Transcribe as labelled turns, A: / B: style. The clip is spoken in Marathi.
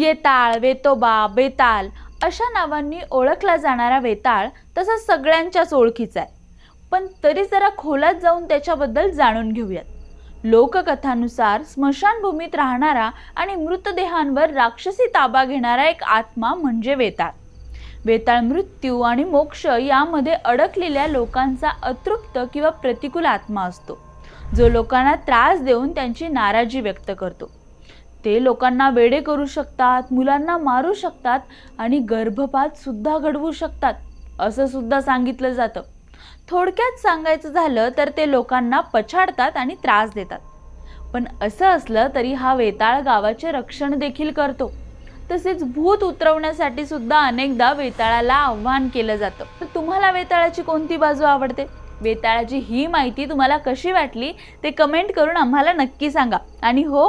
A: येताळ वेतोबा बेताल अशा नावांनी ओळखला जाणारा वेताळ तसा सगळ्यांच्याच ओळखीचा आहे. पण तरी जरा खोलात जाऊन त्याच्याबद्दल जाणून घेऊयात. लोककथानुसार स्मशानभूमीत राहणारा आणि मृतदेहांवर राक्षसी ताबा घेणारा एक आत्मा म्हणजे वेताळ. वेताळ मृत्यू आणि मोक्ष यामध्ये अडकलेल्या लोकांचा अतृप्त किंवा प्रतिकूल आत्मा असतो. जो लोकांना त्रास देऊन त्यांची नाराजी व्यक्त करतो. ते लोकांना वेडे करू शकतात मुलांना मारू शकतात आणि गर्भपात सुद्धा घडवू शकतात असं सुद्धा सांगितलं जातं. थोडक्यात सांगायचं झालं तर ते लोकांना पछाडतात आणि त्रास देतात. पण असं असलं तरी हा वेताळ गावाचे रक्षण देखील करतो. तसेच भूत उतरवण्यासाठी सुद्धा अनेकदा वेताळाला आव्हान केलं जातं. तर तुम्हाला वेताळाची कोणती बाजू आवडते? वेताळाची ही माहिती तुम्हाला कशी वाटली ते कमेंट करून आम्हाला नक्की सांगा. आणि हो